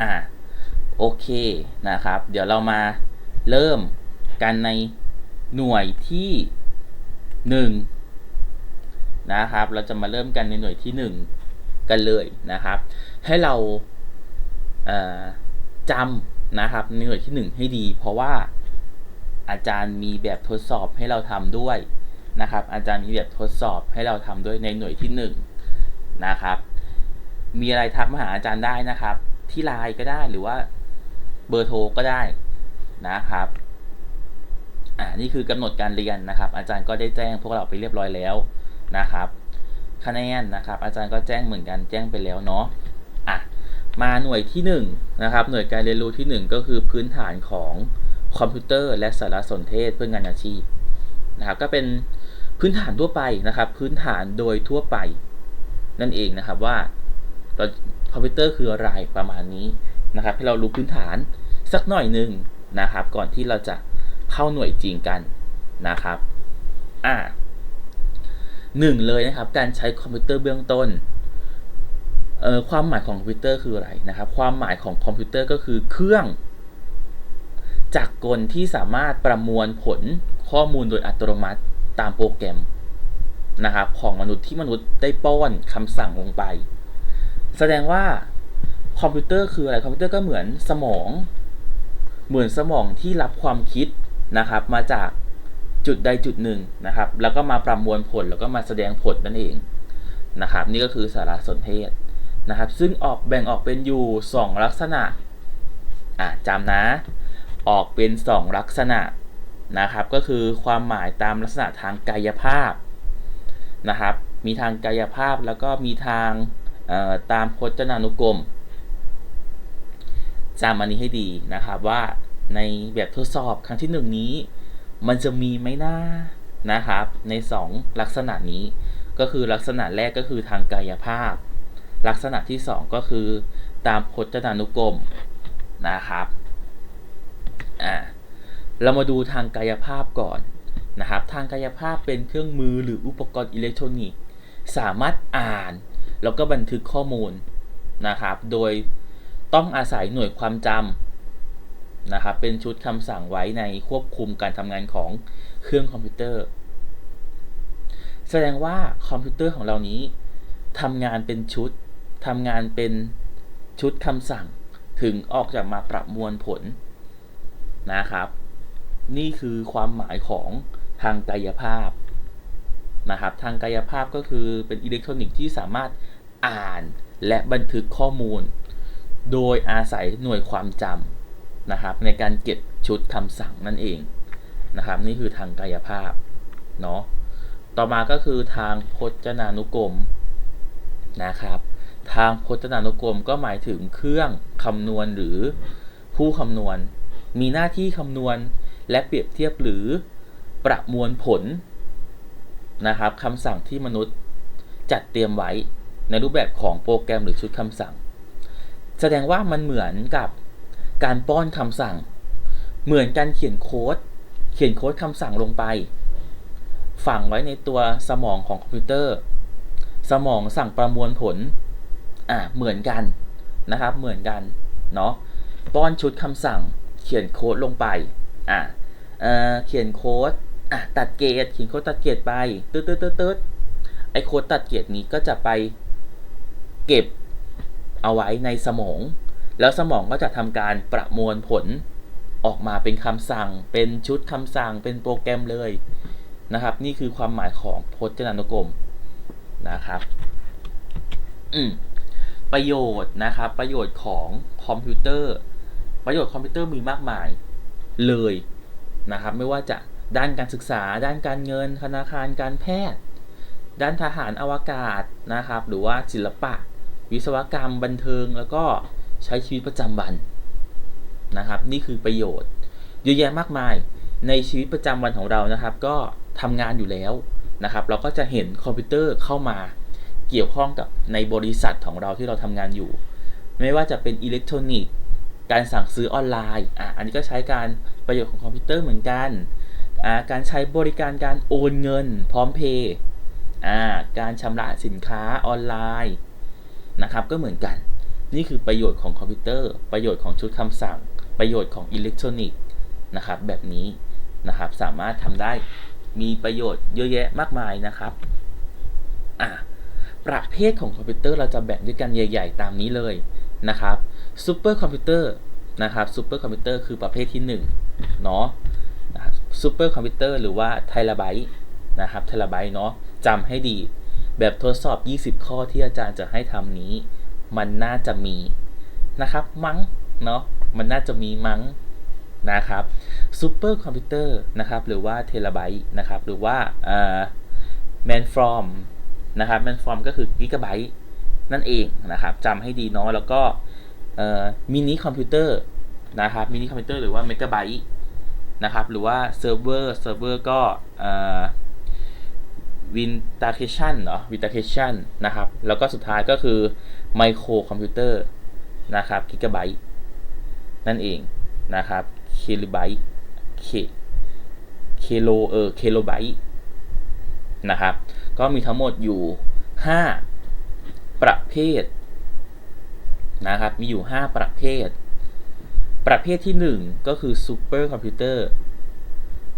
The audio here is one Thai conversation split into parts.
อ่าโอเคนะครับ เดี๋ยวเรามาเริ่มกันในหน่วยที่หนึ่งนะครับ เราจะมาเริ่มกันในหน่วยที่หนึ่งกันเลยนะครับ ให้เราเจำนะครับในหน่วยที่หนึ่งให้ดี เพราะว่าอาจารย์มีแบบทดสอบให้เราทำด้วยนะครับ อาจารย์มีแบบทดสอบให้เราทำด้วยในหน่วยที่หนึ่งนะครับ มีอะไรทักมาหาอาจารย์ได้นะครับ ที่ไลน์ก็ได้หรือว่าเบอร์โทรก็ได้นะครับอ่านี่คือกำหนดการเรียนนะครับ อาจารย์ก็ได้แจ้งพวกเราไปเรียบร้อยแล้วนะครับ คะแนนนะครับ อาจารย์ก็แจ้งเหมือนกันแจ้งไปแล้วเนาะอะมาหน่วยที่1นนะครับ หน่วยการเรียนรู้ที่ 1 ก็คือพื้นฐานของคอมพิวเตอร์ และสารสนเทศเพื่องานอาชีพนะครับก็เป็นพื้นฐานทั่วไปนะครับ พื้นฐานโดยทั่วไปนั่นเองนะครับว่าค อมพิวเตอร์คืออะไรประมาณนี้นะครับ ให้เรารู้พื้นฐานสักหน่อยหนึ่งนะครับ ก่อนที่เราจะเข้าหน่วยจริงกันนะครับอ่าหนึ่งเลยนะครับ การใช้คอมพิวเตอร์เบื้องต้นเอ่อความหมายของคอมพิวเตอร์คืออะไรนะครับ ความหมายของคอมพิวเตอร์ก็คือเครื่องจักรกลที่สามารถประมวลผลข้อมูลโดยอัตโนมัติตามโปรแกรมนะครับของมนุษย์ที่มนุษย์ได้ป้อนคำสั่งลงไป แสดงว่าคอมพิวเตอร์คืออะไร คอมพิวเตอร์ก็เหมือนสมอง เหมือนสมองที่รับความคิดนะครับ มาจากจุดใดจุดหนึ่งนะครับ แล้วก็มาประมวลผลแล้วก็มาแสดงผลนั่นเองนะครับ นี่ก็คือสารสนเทศนะครับ ซึ่งออกแบ่งออกเป็นอยู่ 2 ลักษณะอ่าจำนะ ออกเป็น 2 ลักษณะนะครับ ก็คือความหมายตามลักษณะทางกายภาพนะครับ มีทางกายภาพแล้วก็มีทาง ตามพจนานุกรมจำอันนี้ให้ดีนะครับว่าในแบบทดสอบครั้งที่1นี้ มันจะมีไหมน้านะครับ ใน 2 ลักษณะนี้ก็คือลักษณะแรกก็คือทางกายภาพ ลักษณะที่ 2 ก็คือตามพจนานุกรมนะครับอ่าเรามาดูทางกายภาพก่อนนะครับ ทางกายภาพเป็นเครื่องมือหรืออุปกรณ์อิเล็กทรอนิกส์ สามารถอ่าน แล้วก็บันทึกข้อมูลนะครับ โดยต้องอาศัยหน่วยความจำนะครับ เป็นชุดคำสั่งไว้ในควบคุมการทำงานของเครื่องคอมพิวเตอร์ แสดงว่าคอมพิวเตอร์ของเรานี้ทำงานเป็นชุดทำงานเป็นชุดคำสั่งถึงออกจากมาประมวลผลนะครับ นี่คือความหมายของทางกายภาพ นะครับ ทางกายภาพก็คือเป็นอิเล็กทรอนิกส์ที่สามารถอ่านและบันทึกข้อมูล โดยอาศัยหน่วยความจำนะครับ ในการเก็บชุดคำสั่งนั่นเองนะครับ นี่คือทางกายภาพเนาะต่อมาก็คือทางพจนานุกรมนะครับ ทางพจนานุกรมก็หมายถึงเครื่องคำนวณหรือผู้คำนวณ มีหน้าที่คำนวณและเปรียบเทียบหรือประมวลผล นะครับคำสั่งที่มนุษย์จัดเตรียมไว้ในรูปแบบของโปรแกรมหรือชุดคำสั่ง แสดงว่ามันเหมือนกับการป้อนคำสั่ง เหมือนการเขียนโค้ด เขียนโค้ดคำสั่งลงไป ฝังไว้ในตัวสมองของคอมพิวเตอร์ สมองสั่งประมวลผลอ่าเหมือนกันนะครับ เหมือนกันเนาะป้อนชุดคำสั่ง เขียนโค้ดลงไปอ่าเเขียนโค้ด อะตัดเกรดเขียนโค้ดตัดเกรดไปตืดตืดตืดตืดไอโค้ดตัดเกรดนี้ก็จะไปเก็บเอาไว้ในสมอง แล้วสมองก็จะทำการประมวลผลออกมาเป็นคำสั่ง เป็นชุดคำสั่ง เป็นโปรแกรมเลยนะครับ นี่คือความหมายของพจนานุกรมนะครับ อืมประโยชน์นะครับ ประโยชน์ของคอมพิวเตอร์ ประโยชน์คอมพิวเตอร์มีมากมายเลยนะครับ ไม่ว่าจะ ด้านการศึกษา ด้านการเงิน ธนาคารการแพทย์ ด้านทหารอวกาศนะครับ หรือว่าศิลปะ วิศวกรรมบันเทิงแล้วก็ใช้ชีวิตประจำวันนะครับ นี่คือประโยชน์เยอะแยะมากมายในชีวิตประจำวันของเรานะครับ ก็ทำงานอยู่แล้วนะครับ เราก็จะเห็นคอมพิวเตอร์เข้ามาเกี่ยวข้องกับในบริษัทของเราที่เราทำงานอยู่ ไม่ว่าจะเป็นอิเล็กทรอนิกส์ การสั่งซื้อออนไลน์อะอันนี้ก็ใช้การประโยชน์ของคอมพิวเตอร์เหมือนกัน การใช้บริการการโอนเงินพร้อมเพย์การชำระสินค้าออนไลน์นะครับก็เหมือนกัน นี่คือประโยชน์ของคอมพิวเตอร์ ประโยชน์ของชุดคำสั่ง ประโยชน์ของอิเล็กทรอนิกส์นะครับแบบนี้นะครับสามารถทำได้มีประโยชน์เยอะแยะมากมายนะครับอะประเภทของคอมพิวเตอร์เราจะแบ่งด้วยกันใหญ่ ๆ ตามนี้เลยนะครับซูเปอร์คอมพิวเตอร์นะครับซูเปอร์คอมพิวเตอร์คือประเภทที่1เนาะ ซูเปอร์คอมพิวเตอร์หรือว่าไทราไบต์นะครับไทราไบต์เนาะจำให้ดี แบบทดสอบ 20 ข้อที่อาจารย์จะให้ทำนี้ มันน่าจะมีนะครับ มั้งเนาะมันน่าจะมีมั้งนะครับซูเปอร์คอมพิวเตอร์นะครับหรือว่าเทราไบต์นะครับหรือว่าแมนฟอร์มนะครับแมนฟอร์มก็คือกิกะไบต์นั่นเองนะครับจำให้ดีเนาะแล้วก็มินิคอมพิวเตอร์นะครับมินิคอมพิวเตอร์หรือว่าเมกะไบต์ นะครับ หรือว่าเซิร์ฟเวอร์เซิร์ฟเวอร์ก็วินตาเคชันเนาะวินตาเคชันนะครับ แล้วก็สุดท้ายก็คือไมโครคอมพิวเตอร์นะครับกิกะไบต์นั่นเองนะครับเคลไบต์เคเคโลเออเคโลไบต์นะครับ ก็มีทั้งหมดอยู่ 5 ประเภทนะครับ มีอยู่ 5 ประเภท ประเภทที่ 1 ก็คือซูเปอร์คอมพิวเตอร์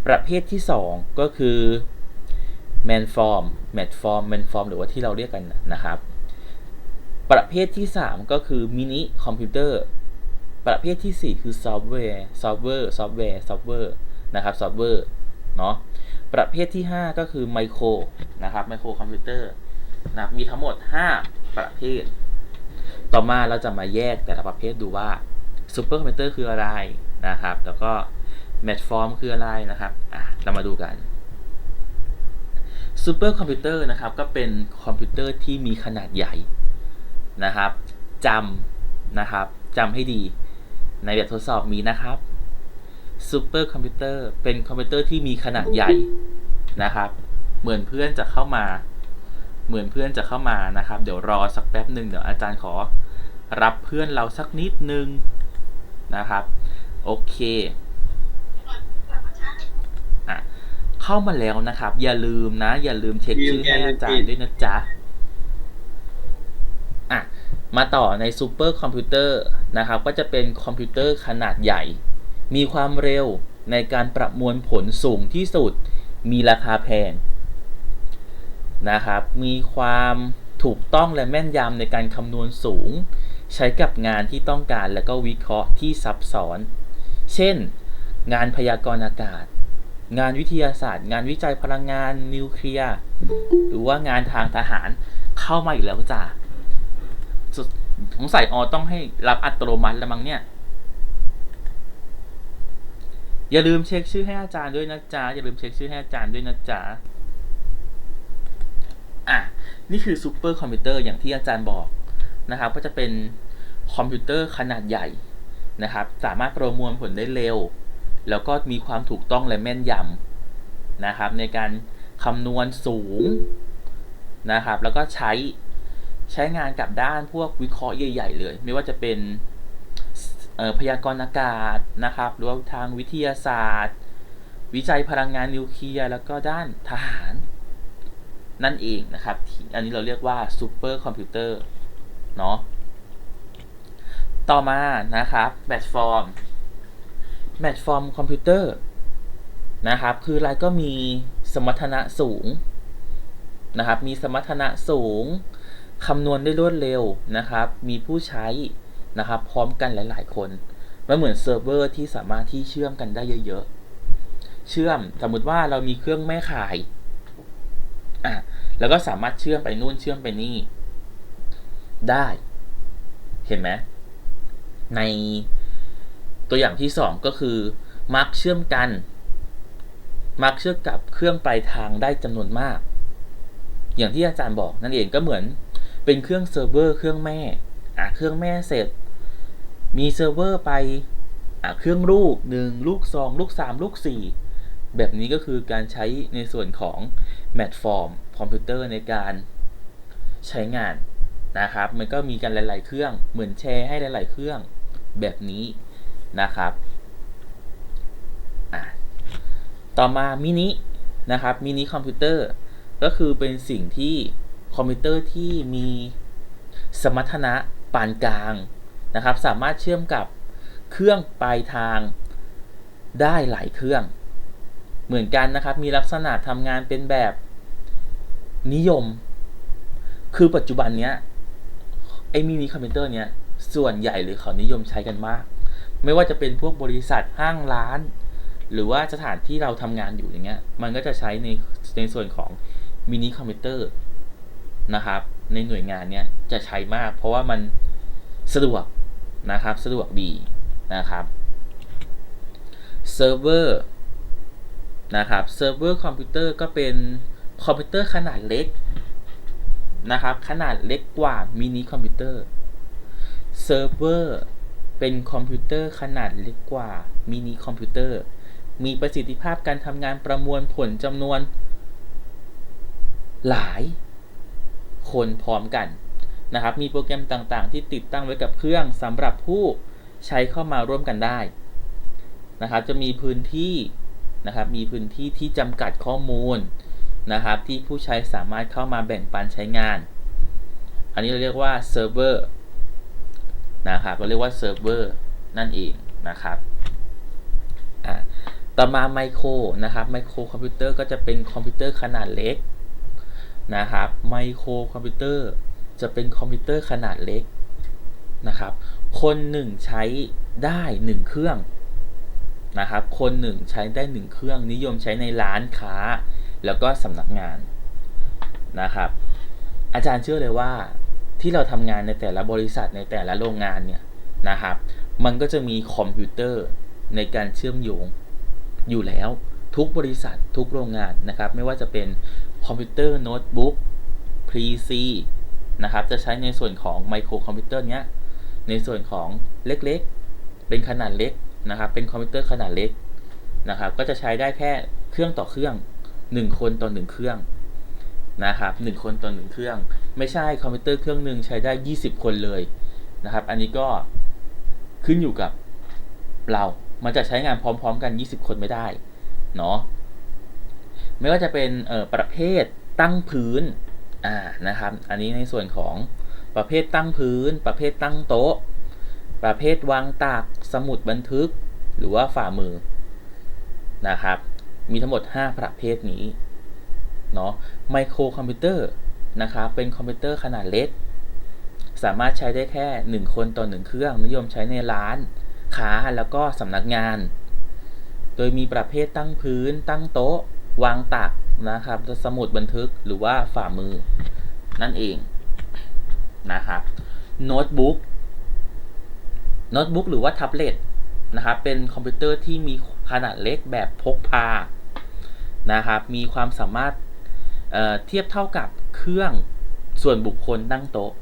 ประเภทที่ 2 ก็คือแมนฟอร์มแมทฟอร์มแมนฟอร์มหรือว่าที่เราเรียกกันนะครับ ประเภทที่ 3 ก็คือมินิคอมพิวเตอร์ประเภทที่ 4 คือซอฟต์แวร์ซอฟต์แวร์ซอฟต์แวร์ซอฟต์แวร์นะครับซอฟต์แวร์เนาะประเภทที่ 5 ก็คือไมโครนะครับไมโครคอมพิวเตอร์นะมีทั้งหมด 5 ประเภท ต่อมาเราจะมาแยกแต่ละประเภทดูว่า ซูเปอร์คอมพิวเตอร์คืออะไรนะครับ แล้วก็แมทฟอร์มคืออะไรนะครับอะเรามาดูกันซูเปอร์คอมพิวเตอร์นะครับก็เป็นคอมพิวเตอร์ที่มีขนาดใหญ่นะครับจำนะครับจำให้ดีในแบบทดสอบมีนะครับซูเปอร์คอมพิวเตอร์เป็นคอมพิวเตอร์ที่มีขนาดใหญ่นะครับ เหมือนเพื่อนจะเข้ามา เหมือนเพื่อนจะเข้ามานะครับ เดี๋ยวรอสักแป๊บหนึ่งเดี๋ยวอาจารย์ขอ รับเพื่อนเราสักนิดนึง นะครับ โอเคอะเข้ามาแล้วนะครับ อย่าลืมนะ อย่าลืมเช็คชื่อให้อาจารย์ด้วยนะจ๊ะอะมาต่อในซูเปอร์คอมพิวเตอร์นะครับ ก็จะเป็นคอมพิวเตอร์ขนาดใหญ่ มีความเร็วในการประมวลผลสูงที่สุด มีราคาแพงนะครับ มีความถูกต้องและแม่นยำในการคำนวณสูง ใช้กับงานที่ต้องการและก็วิเคราะห์ที่ซับซ้อน เช่น งานพยากรณ์อากาศ งานวิทยาศาสตร์ งานวิจัยพลังงานนิวเคลียร์หรือว่างานทางทหารเข้ามาอีกแล้วจ้ะสงสัยออต้องให้รับอัตโนมัติแล้วมั้งเนี่ย อย่าลืมเช็คชื่อให้อาจารย์ด้วยนะจ๊ะอย่าลืมเช็คชื่อให้อาจารย์ด้วยนะจ๊ะอะนี่คือซูเปอร์คอมพิวเตอร์อย่างที่อาจารย์บอก นะครับ ก็จะเป็นคอมพิวเตอร์ขนาดใหญ่นะครับ สามารถประมวลผลได้เร็ว แล้วก็มีความถูกต้องและแม่นยำนะครับ ในการคำนวณสูงนะครับ แล้วก็ใช้ใช้งานกับด้านพวกวิเคราะห์ใหญ่ ๆ เลย ไม่ว่าจะเป็นพยากรณ์อากาศนะครับ หรือว่าทางวิทยาศาสตร์ วิจัยพลังงานนิวเคลียร์แล้วก็ด้านทหาร นั่นเองนะครับ อันนี้เราเรียกว่าซูเปอร์คอมพิวเตอร์ เนาะต่อมานะครับแมทฟอร์มแมทฟอร์มคอมพิวเตอร์นะครับ คืออะไรก็มีสมรรถนะสูงนะครับ มีสมรรถนะสูงคำนวณได้รวดเร็วนะครับ มีผู้ใช้นะครับ พร้อมกันหลาย ๆ คนมันเหมือนเซิร์ฟเวอร์ที่สามารถที่เชื่อมกันได้เยอะ ๆ เชื่อมสมมติว่าเรามีเครื่องแม่ข่ายอะแล้วก็สามารถเชื่อมไปนู่นเชื่อมไปนี่ ได้ เห็นไหมในตัวอย่างที่สองก็คือมาร์กเชื่อมกันมาร์กเชื่อมกับเครื่องปลายทางได้จำนวนมาก อย่างที่อาจารย์บอกนั่นเองก็เหมือนเป็นเครื่องเซิร์ฟเวอร์เครื่องแม่อะเครื่องแม่เสร็จ มีเซิร์ฟเวอร์ไปอะเครื่องลูก1ลูก2ลูก3ลูก4แบบนี้ก็คือการใช้ในส่วนของแมทฟอร์มคอมพิวเตอร์ในการใช้งาน นะครับ มันก็มีกันหลาย ๆ เครื่อง เหมือนแชร์ให้หลาย ๆ เครื่องแบบนี้นะครับ ต่อมามินินะครับ มินิคอมพิวเตอร์ ก็คือเป็นสิ่งที่คอมพิวเตอร์ที่มีสมรรถนะปานกลางนะครับ สามารถเชื่อมกับเครื่องปลายทางได้หลายเครื่อง เหมือนกันนะครับ มีลักษณะทำงานเป็นแบบนิยม คือปัจจุบันเนี้ย ไอ้มินิคอมพิวเตอร์เนี้ยส่วนใหญ่เลยเขานิยมใช้กันมาก ไม่ว่าจะเป็นพวกบริษัทห้างร้าน หรือว่าสถานที่เราทำงานอยู่อย่างเงี้ยมันก็จะใช้ในในส่วนของมินิคอมพิวเตอร์นะครับในหน่วยงานเนี้ยจะใช้มาก เพราะว่ามันสะดวกนะครับสะดวกดีนะครับเซิร์ฟเวอร์นะครับเซิร์ฟเวอร์คอมพิวเตอร์ก็เป็นคอมพิวเตอร์ขนาดเล็ก นะครับ ขนาดเล็กกว่ามินิคอมพิวเตอร์เซิร์ฟเวอร์เป็นคอมพิวเตอร์ขนาดเล็กกว่ามินิคอมพิวเตอร์มีประสิทธิภาพการทำงานประมวลผลจำนวน หลาย คนพร้อมกันนะครับ มีโปรแกรมต่างๆ ที่ติดตั้งไว้กับเครื่องสำหรับผู้ใช้เข้ามาร่วมกันได้นะครับ จะมีพื้นที่นะครับ มีพื้นที่ที่จำกัดข้อมูล นะครับ ที่ผู้ใช้สามารถเข้ามาแบ่งปันใช้งาน อันนี้เราเรียกว่าเซิร์ฟเวอร์นะครับเราเรียกว่าเซิร์ฟเวอร์นั่นเองนะครับต่อมาไมโครนะครับไมโครคอมพิวเตอร์ก็จะเป็นคอมพิวเตอร์ขนาดเล็กนะครับไมโครคอมพิวเตอร์จะเป็นคอมพิวเตอร์ขนาดเล็กนะครับ คนหนึ่งใช้ได้หนึ่งเครื่องนะครับ คนหนึ่งใช้ได้หนึ่งเครื่องนิยมใช้ในร้านค้า แล้วก็สำนักงานนะครับ อาจารย์เชื่อเลยว่าที่เราทำงานในแต่ละบริษัทในแต่ละโรงงานเนี่ยนะครับ มันก็จะมีคอมพิวเตอร์ในการเชื่อมโยงอยู่แล้วทุกบริษัททุกโรงงานนะครับ ไม่ว่าจะเป็นคอมพิวเตอร์โน้ตบุ๊ก PC นะครับ จะใช้ในส่วนของไมโครคอมพิวเตอร์เนี้ย ในส่วนของเล็กๆ เป็นขนาดเล็กนะครับ เป็นคอมพิวเตอร์ขนาดเล็กนะครับ ก็จะใช้ได้แค่เครื่องต่อเครื่อง 1 คนต่อ 1 เครื่องนะครับหคนต่อ 1 เครื่อง ไม่ใช่คอมพิวเตอร์เครื่องหนึ่งใช้ได้ 20 คนเลยนะครับ อันนี้ก็ขึ้นอยู่กับเรา มันจะใช้งานพร้อมๆกัน 20 คนไม่ได้เนาะไม่ว่าจะเป็นประเภทตั้งพื้นอ่านะครับ อันนี้ในส่วนของประเภทตั้งพื้น ประเภทตั้งโต๊ะ ประเภทวางตากสมุดบันทึก หรือว่าฝ่ามือนะครับ มีทั้งหมด 5 ประเภทนี้เนาะไมโครคอมพิวเตอร์นะครับเป็นคอมพิวเตอร์ขนาดเล็ก สามารถใช้ได้แค่ 1 คนต่อ 1 เครื่อง นิยมใช้ในร้านค้าแล้วก็สำนักงาน โดยมีประเภทตั้งพื้น ตั้งโต๊ะ วางตักนะครับสมุดบันทึกหรือว่าฝ่ามือ นั่นเองนะครับโน้ตบุ๊กโน้ตบุ๊กหรือว่าแท็บเล็ตนะครับเป็นคอมพิวเตอร์ที่มีขนาดเล็กแบบพกพา นะครับมีความสามารถเเทียบเท่ากับเครื่องส่วนบุคคลนั่งโต๊ะ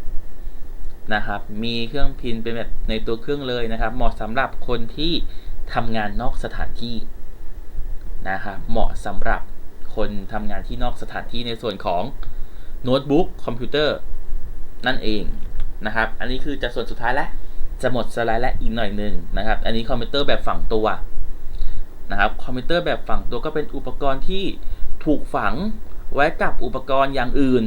นะครับมีเครื่องพิมพ์เป็นแบบในตัวเครื่องเลยนะครับ เหมาะสำหรับคนที่ทำงานนอกสถานที่นะครับเหมาะสำหรับคนทำงานที่นอกสถานที่ในส่วนของโน้ตบุ๊กคอมพิวเตอร์นั่นเองนะครับ อันนี้คือจะส่วนสุดท้ายแล้วจะหมดสไลด์และอีกหน่อยหนึ่งนะครับ อันนี้คอมพิวเตอร์แบบฝังตัว นะครับคอมพิวเตอร์แบบฝังตัวก็เป็นอุปกรณ์ที่ถูกฝังไว้กับอุปกรณ์อย่างอื่น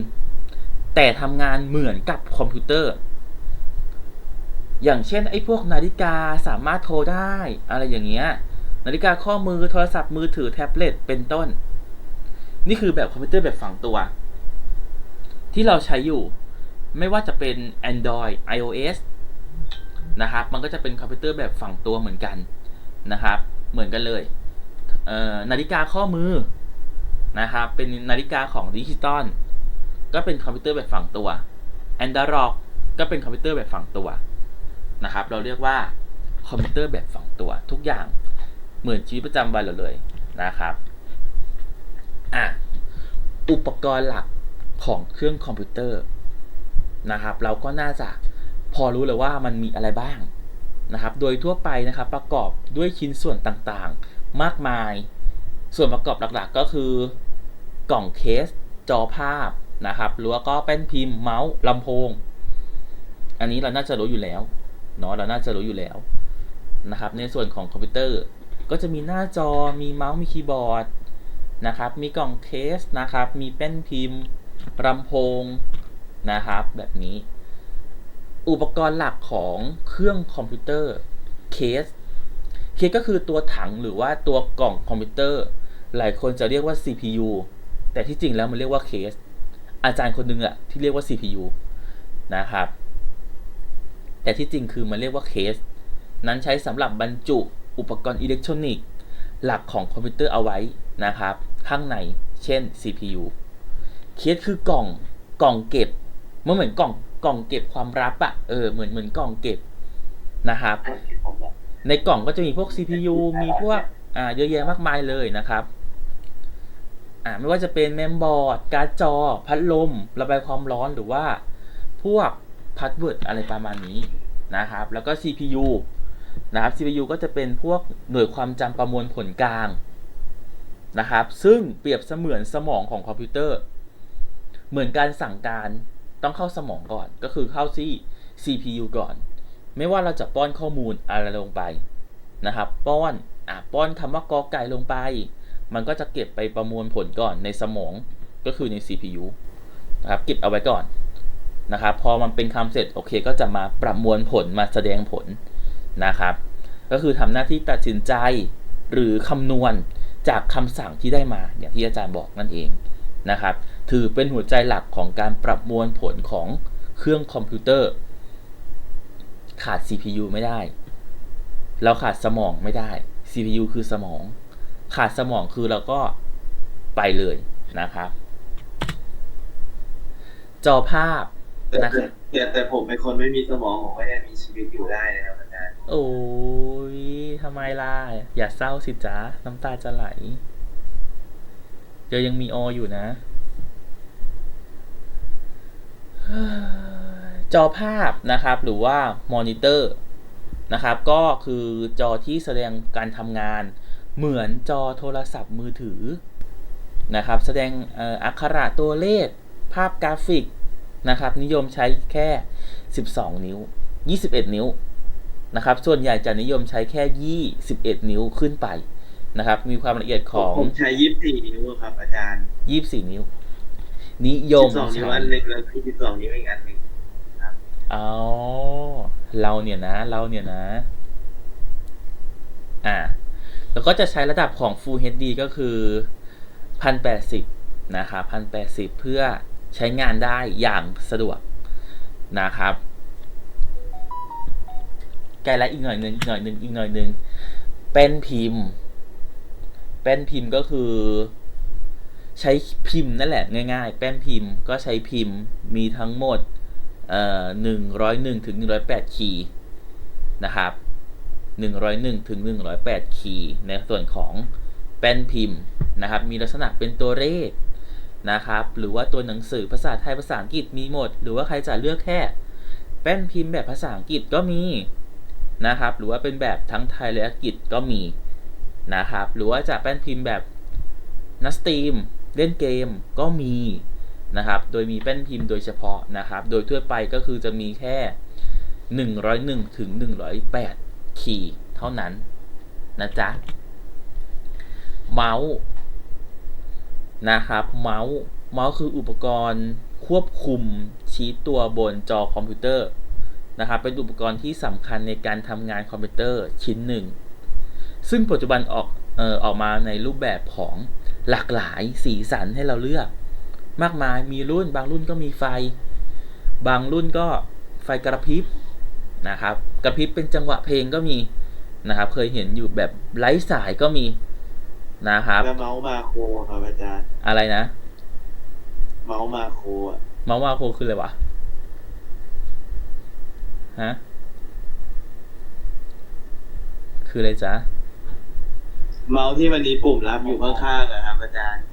แต่ทำงานเหมือนกับคอมพิวเตอร์ อย่างเช่นไอ้พวกนาฬิกาสามารถโทรได้ อะไรอย่างเงี้ยนาฬิกาข้อมือโทรศัพท์มือถือแท็บเล็ตเป็นต้น นี่คือแบบคอมพิวเตอร์แบบฝังตัว ที่เราใช้อยู่ไม่ว่าจะเป็น Android iOS นะครับ มันก็จะเป็นคอมพิวเตอร์แบบฝังตัวเหมือนกันนะครับ เหมือนกันเลยนาฬิกาข้อมือนะครับเป็นนาฬิกาของดิจิตอลก็เป็นคอมพิวเตอร์แบบฝังตัว Android ก็เป็นคอมพิวเตอร์แบบฝังตัวนะครับ เราเรียกว่าคอมพิวเตอร์แบบฝังตัว ทุกอย่างเหมือนชีวิตประจำวันเราเลยนะครับอะอุปกรณ์หลักของเครื่องคอมพิวเตอร์นะครับ เราก็น่าจะพอรู้เลยว่ามันมีอะไรบ้าง นะครับ โดยทั่วไปนะครับประกอบด้วยชิ้นส่วนต่างๆ มากมาย ส่วนประกอบหลักๆก็คือกล่องเคส จอภาพนะครับหรือว่าก็แป้นพิมพ์เมาส์ลำโพง อันนี้เราน่าจะรู้อยู่แล้วเนาะเราน่าจะรู้อยู่แล้วนะครับในส่วนของคอมพิวเตอร์ก็จะมีหน้าจอมีเมาส์มีคีย์บอร์ดนะครับมีกล่องเคสนะครับมีแป้นพิมพ์ลำโพงนะครับแบบนี้ อุปกรณ์หลักของเครื่องคอมพิวเตอร์เคส เคสก็คือตัวถังหรือว่าตัวกล่องคอมพิวเตอร์ หลายคนจะเรียกว่า CPU แต่ที่จริงแล้วมันเรียกว่าเคส อาจารย์คนหนึงอะที่เรียกว่า CPU นะครับ แต่ที่จริงคือมันเรียกว่าเคส นั้นใช้สำหรับบรรจุอุปกรณ์อิเล็กทรอนิกส์ หลักของคอมพิวเตอร์เอาไว้นะครับ ข้างในเช่น CPU เคสคือกล่องกล่องเก็บมันเหมือนกล่อง กล่องเก็บความลับอะเออเหมือนเหมือนกล่องเก็บนะครับ ในกล่องก็จะมีพวก CPU มีพวกอ่าเยอะแยะมากมายเลยนะครับอ่าไม่ว่าจะเป็นเมมบอร์ด การ์ดจอ พัดลม ระบายความร้อนหรือว่าพวกพาสเวิร์ดอะไรประมาณนี้นะครับ แล้วก็ CPU นะครับ CPU ก็จะเป็นพวกหน่วยความจำประมวลผลกลางนะครับ ซึ่งเปรียบเสมือนสมองของคอมพิวเตอร์ เหมือนการสั่งการ ต้องเข้าสมองก่อน ก็คือเข้าที่ CPU ก่อน ไม่ว่าเราจะป้อนข้อมูลอะไรลงไปนะครับ ป้อนอะป้อนคำว่ากอไก่ลงไป มันก็จะเก็บไปประมวลผลก่อนในสมองก็คือใน CPU นะครับเก็บเอาไว้ก่อนนะครับ พอมันเป็นคำเสร็จโอเค ก็จะมาประมวลผลมาแสดงผลนะครับ ก็คือทำหน้าที่ตัดสินใจหรือคำนวณจากคำสั่งที่ได้มาอย่างที่อาจารย์บอกนั่นเองนะครับ ถือเป็นหัวใจหลักของการประมวลผลของเครื่องคอมพิวเตอร์ ขาด CPU ไม่ได้ เราขาดสมองไม่ได้ CPU คือสมอง ขาดสมองคือเราก็ไปเลยนะครับ จอภาพแต่นะครับแต่แต่ผมเป็นคนไม่มีสมองผมก็ยังมีชีวิตอยู่ได้นะครับอาจารย์โอ้ยทำไมล่ะ อย่าเศร้าสิจ๊ะน้ำตาจะไหลเดี๋ยวยังมีออยู่นะ จอภาพนะครับ หรือว่ามอนิเตอร์นะครับ ก็คือจอที่แสดงการทำงาน เหมือนจอโทรศัพท์มือถือนะครับ แสดงเอ่ออักขระตัวเลข ภาพกราฟิกนะครับ นิยมใช้แค่ 12 นิ้ว 21 นิ้วนะครับ ส่วนใหญ่จะนิยมใช้แค่ 21 นิ้วขึ้นไปนะครับ มีความละเอียดของผมใช้ยี่สิบสี่นิ้วครับอาจารย์ 24 นิ้ว นิยมสิบสองนิ้วใช้อันหนึ่งแล้วสิบสองนิ้วอีกอันหนึ่งอ๋อเราเนี่ยนะ เราเนี่ยนะ อ่า แล้วก็จะใช้ระดับของ Full HD ก็คือ 1080 นะครับ 1080 เพื่อใช้งานได้อย่างสะดวกนะครับใกล้แล้วอีกหน่อยหนึ่งอีกหน่อยหนึ่งอีกหน่อยหนึ่งเป็นพิมพ์ เป็นพิมพ์ก็คือ ใช้พิมพ์นั่นแหละง่ายๆ แป้นพิมพ์ก็ใช้พิมพ์มีทั้งหมดหนึ่งร้อยหนึ่งถึงหนึ่งร้อยแปดคีย์นะครับหนึ่งร้อยหนึ่งถึงหนึ่งร้อยแปดคีย์ในส่วนของแป้นพิมพ์นะครับ มีลักษณะเป็นตัวเลขนะครับ หรือว่าตัวหนังสือภาษาไทยภาษาอังกฤษมีหมด หรือว่าใครจะเลือกแค่ แป้นพิมพ์แบบภาษาอังกฤษก็มีนะครับ หรือว่าเป็นแบบทั้งไทยและอังกฤษก็มีนะครับ หรือว่าจะแป้นพิมพ์แบบนัสตีม เล่นเกมก็มีนะครับ โดยมีแป้นพิมพ์โดยเฉพาะนะครับ โดยทั่วไปก็คือจะมีแค่ 101 ถึง 108คีย์เท่านั้นนะจ๊ะ เมาส์นะครับ เมาส์ เมาส์คืออุปกรณ์ควบคุมชี้ตัวบนจอคอมพิวเตอร์นะครับ เป็นอุปกรณ์ที่สำคัญในการทำงานคอมพิวเตอร์ชิ้นหนึ่ง ซึ่งปัจจุบันออกออออกมาในรูปแบบของ หลากหลายสีสันให้เราเลือก มากมายมีรุ่น บางรุ่นก็มีไฟ บางรุ่นก็ไฟกระพริบนะครับ กระพริบเป็นจังหวะเพลงก็มีนะครับ เคยเห็นอยู่แบบไร้สายก็มีนะครับแล้วเมาส์มาโครครับอาจารย์อะไรนะ เมาส์มาโครอะมาว่าโคคืออะไรวะฮะคืออะไรจ๊ะ เมาส์ที่มันมีปุ่มรับอยู่ข้างๆอะครับอาจารย์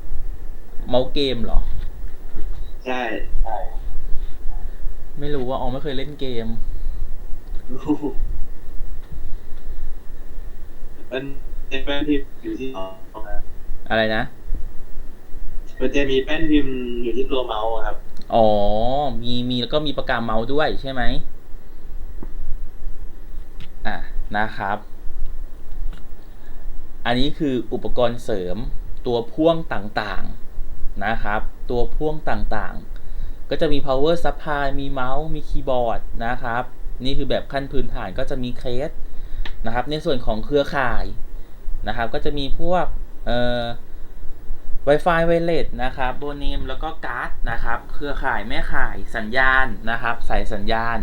เมาส์เกมเหรอใช่ไม่รู้ว่าอ๋อไม่เคยเล่นเกม มันเป็นแป้นพิมพ์อยู่ที่ตัวครับอะไรนะ มันจะมีแป้นพิมพ์อยู่ที่ตัวเมาส์อะครับ อ๋อ มีมีแล้วก็มีประกาเมาส์ด้วยใช่ไหม อะนะครับ อันนี้คืออุปกรณ์เสริมตัวพ่วงต่างๆนะครับ ตัวพ่วงต่างๆ ก็จะมี power supply มีเมาส์ มีคีย์บอร์ดนะครับ นี่คือแบบขั้นพื้นฐานก็จะมีเคสนะครับ ในส่วนของเครือข่ายนะครับ ก็จะมีพวกเอ่อ Wi-Fi Wireless นะครับโบเนมแล้วก็การ์ดนะครับ เครือข่ายแม่ข่ายสัญญาณนะครับใส่สัญญาณ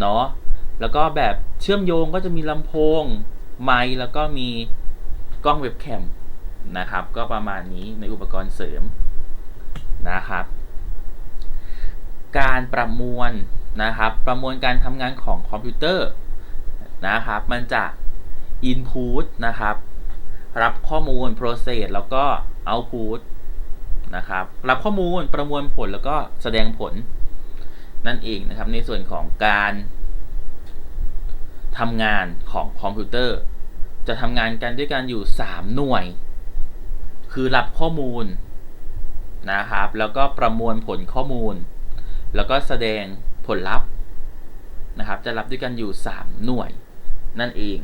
เนาะแล้วก็แบบเชื่อมโยงก็จะมีลำโพงไมค์แล้วก็มี กล้องเว็บแคมนะครับ ก็ประมาณนี้ในอุปกรณ์เสริมนะครับ การประมวลนะครับ ประมวลการทำงานของคอมพิวเตอร์นะครับ มันจะ input นะครับ รับข้อมูล process แล้วก็ output นะครับ รับข้อมูลประมวลผลแล้วก็แสดงผลนั่นเองนะครับในส่วนของการทำงานของคอมพิวเตอร์ จะทำงานกันด้วยกันอยู่ 3 หน่วย คือรับข้อมูลนะครับ แล้วก็ประมวลผลข้อมูล แล้วก็แสดงผลลัพธ์นะครับ จะรับด้วยกันอยู่ 3 หน่วย นั่นเอง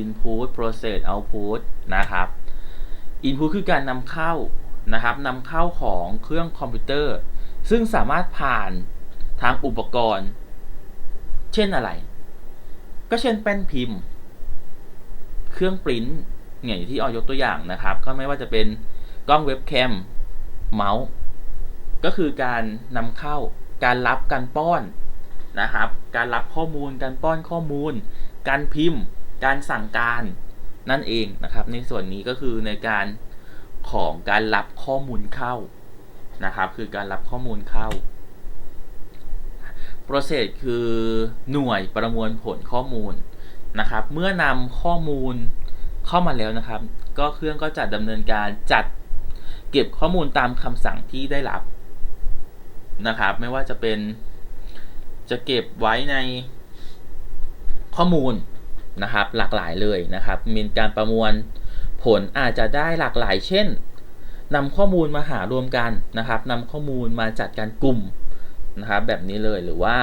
input process output นะครับ input คือการนำเข้านะครับนำเข้าของเครื่องคอมพิวเตอร์ ซึ่งสามารถผ่านทางอุปกรณ์ เช่นอะไร ก็เช่นแป้นพิมพ์ เครื่องปริ้นเนี่ยที่ออยกตัวอย่างนะครับ ก็ไม่ว่าจะเป็นกล้องเว็บแคมเมาส์ก็คือการนำเข้าการรับการป้อนนะครับ การรับข้อมูลการป้อนข้อมูล การพิมพ์ การสั่งการนั่นเองนะครับ ในส่วนนี้ก็คือในการของการรับข้อมูลเข้านะครับ คือการรับข้อมูลเข้า process คือหน่วยประมวลผลข้อมูล นะครับ เมื่อนำข้อมูลเข้ามาแล้วนะครับ ก็เครื่องก็จะดำเนินการจัดเก็บข้อมูลตามคำสั่งที่ได้รับนะครับ ไม่ว่าจะเป็นจะเก็บไว้ในข้อมูลนะครับ หลากหลายเลยนะครับ มีการประมวลผลอาจจะได้หลากหลาย เช่นนำข้อมูลมาหารวมกันนะครับนำข้อมูลมาจัดการกลุ่มนะครับ แบบนี้เลยหรือว่า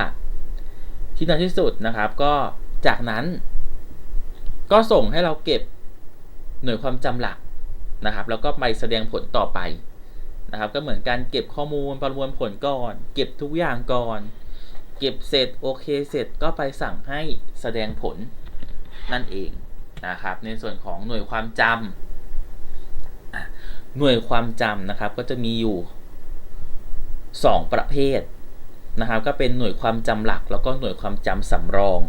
ที่นานที่สุดนะครับ ก็จากนั้น ก็ส่งให้เราเก็บหน่วยความจำหลักนะครับ แล้วก็ไปแสดงผลต่อไปนะครับ ก็เหมือนการเก็บข้อมูลประมวลผลก่อน เก็บทุกอย่างก่อน เก็บเสร็จโอเคเสร็จก็ไปสั่งให้แสดงผลนั่นเองนะครับ ในส่วนของหน่วยความจำหน่วยความจำนะครับ ก็จะมีอยู่ 2 ประเภทนะครับ ก็เป็นหน่วยความจำหลัก แล้วก็หน่วยความจำสำรอง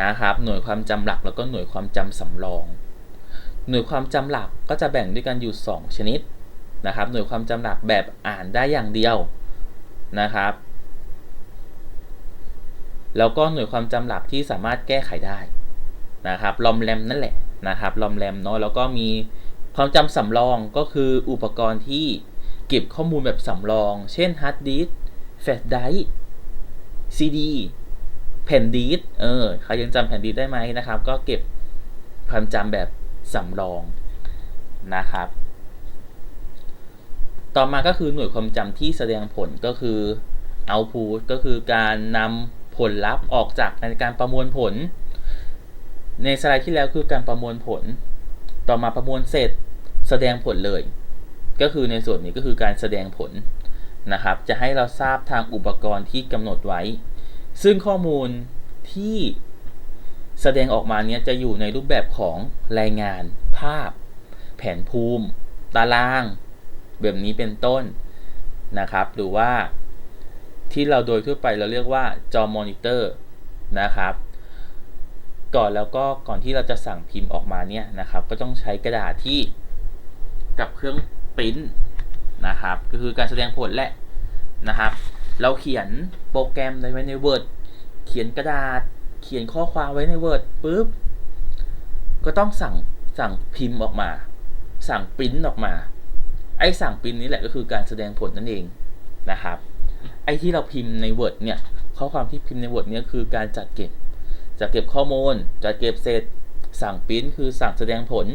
นะครับ หน่วยความจำหลักแล้วก็หน่วยความจำสำรอง หน่วยความจำหลักก็จะแบ่งด้วยกันอยู่ 2 ชนิดนะครับ หน่วยความจำหลักแบบอ่านได้อย่างเดียวนะครับ แล้วก็หน่วยความจำหลักที่สามารถแก้ไขได้นะครับลอมแรมนั่นแหละนะครับลอมแรมเนาะแล้วก็มีความจำสำรองก็คืออุปกรณ์ที่เก็บข้อมูลแบบสำรอง เช่นฮาร์ดดิสก์แฟลชไดร์ซีดี แผ่นดิสเออใครยังจำแผ่นดิสได้ไหมนะครับ ก็เก็บความจำแบบสำรองนะครับ ต่อมาก็คือหน่วยความจำที่แสดงผลก็คือ output ก็คือการนำผลลัพธ์ออกจากในการประมวลผล ในสไลด์ที่แล้วคือการประมวลผล ต่อมาประมวลเสร็จแสดงผลเลย ก็คือในส่วนนี้ก็คือการแสดงผลนะครับ จะให้เราทราบทางอุปกรณ์ที่กำหนดไว้ ซึ่งข้อมูลที่แสดงออกมาเนี้ยจะอยู่ในรูปแบบของรายงานภาพ แผนภูมิ ตาราง แบบนี้เป็นต้นนะครับ หรือว่าที่เราโดยทั่วไปเราเรียกว่าจอมอนิเตอร์นะครับ ก่อนแล้วก็ก่อนที่เราจะสั่งพิมพ์ออกมาเนี่ยนะครับ ก็ต้องใช้กระดาษที่กับเครื่องปริ้นนะครับ ก็คือการแสดงผลแหละนะครับ เราเขียนโปรแกรมไว้ใน Word เขียนกระดาษ เขียนข้อความไว้ใน Word ปุ๊บ ก็ต้องสั่งสั่งพิมพ์ออกมา สั่งปริ้นออกมา ไอ้สั่งปริ้นนี้แหละก็คือการแสดงผลนั่นเองนะครับ ไอ้ที่เราพิมพ์ใน Word เนี่ย ข้อความที่พิมพ์ใน Word เนี่ยคือการจัดเก็บ จัดเก็บข้อมูล จัดเก็บเสร็จ สั่งปริ้นคือสั่งแสดงผล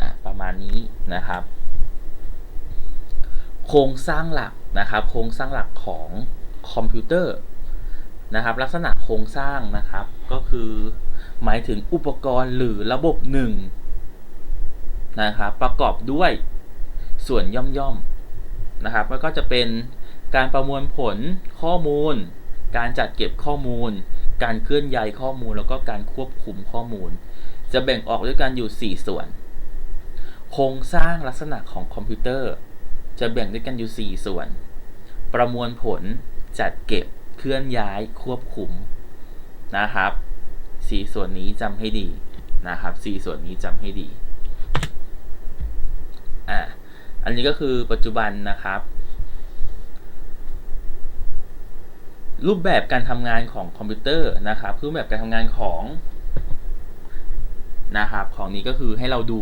อะประมาณนี้นะครับ โครงสร้างหลัก นะครับโครงสร้างหลักของคอมพิวเตอร์นะครับลักษณะโครงสร้างนะครับก็คือหมายถึงอุปกรณ์หรือระบบหนึ่งนะครับประกอบด้วยส่วนย่อมๆนะครับแล้วก็จะเป็นการประมวลผลข้อมูล การจัดเก็บข้อมูล การเคลื่อนย้ายข้อมูล แล้วก็การควบคุมข้อมูล จะแบ่งออกด้วยกันอยู่ 4 ส่วน โครงสร้างลักษณะของคอมพิวเตอร์ จะแบ่งด้วยกันอยู่ 4 ส่วน ประมวลผลจัดเก็บเคลื่อนย้ายควบคุมนะครับ 4 ส่วนนี้จำให้ดีนะครับ 4 ส่วนนี้จำให้ดีอะอันนี้ก็คือปัจจุบันนะครับ รูปแบบการทำงานของคอมพิวเตอร์นะครับรูปแบบการทำงานของนะครับ ของนี้ก็คือให้เราดู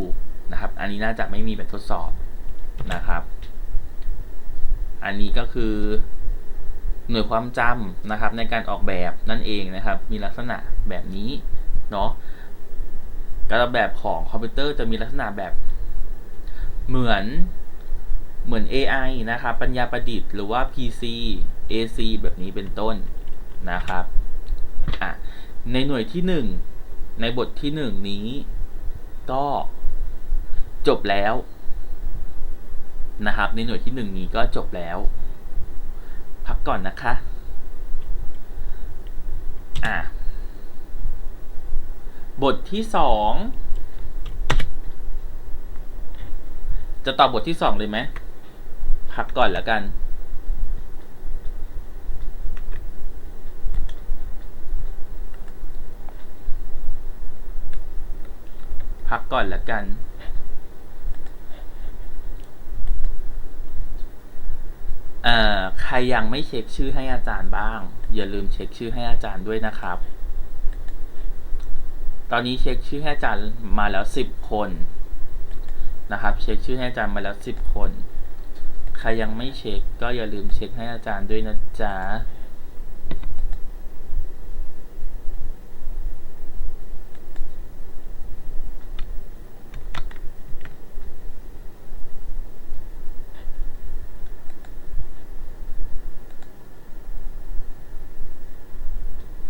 นะครับ อันนี้น่าจะไม่มีแบบทดสอบนะครับ อันนี้ก็คือหน่วยความจำนะครับ ในการออกแบบนั่นเองนะครับ มีลักษณะแบบนี้เนาะการออกแบบของคอมพิวเตอร์จะมีลักษณะแบบเหมือนเหมือน AI นะครับ ปัญญาประดิษฐ์หรือว่า PC AC แบบนี้เป็นต้นนะครับอะในหน่วยที่ 1 ในบทที่ 1 นี้ ก็จบแล้ว นะครับ ในหน่วยที่ 1 นี้ก็จบแล้ว พักก่อนนะคะ อะบทที่ 2 จะตอบบทที่ 2 เลยไหมพักก่อนแล้วกันพักก่อนแล้วกัน เอ่อใครยังไม่เช็คชื่อให้อาจารย์บ้าง อย่าลืมเช็คชื่อให้อาจารย์ด้วยนะครับ ตอนนี้เช็คชื่อให้อาจารย์มาแล้วสิบคนนะครับ เช็คชื่อให้อาจารย์มาแล้วสิบคน ใครยังไม่เช็คก็อย่าลืมเช็คให้อาจารย์ด้วยนะจ๊ะ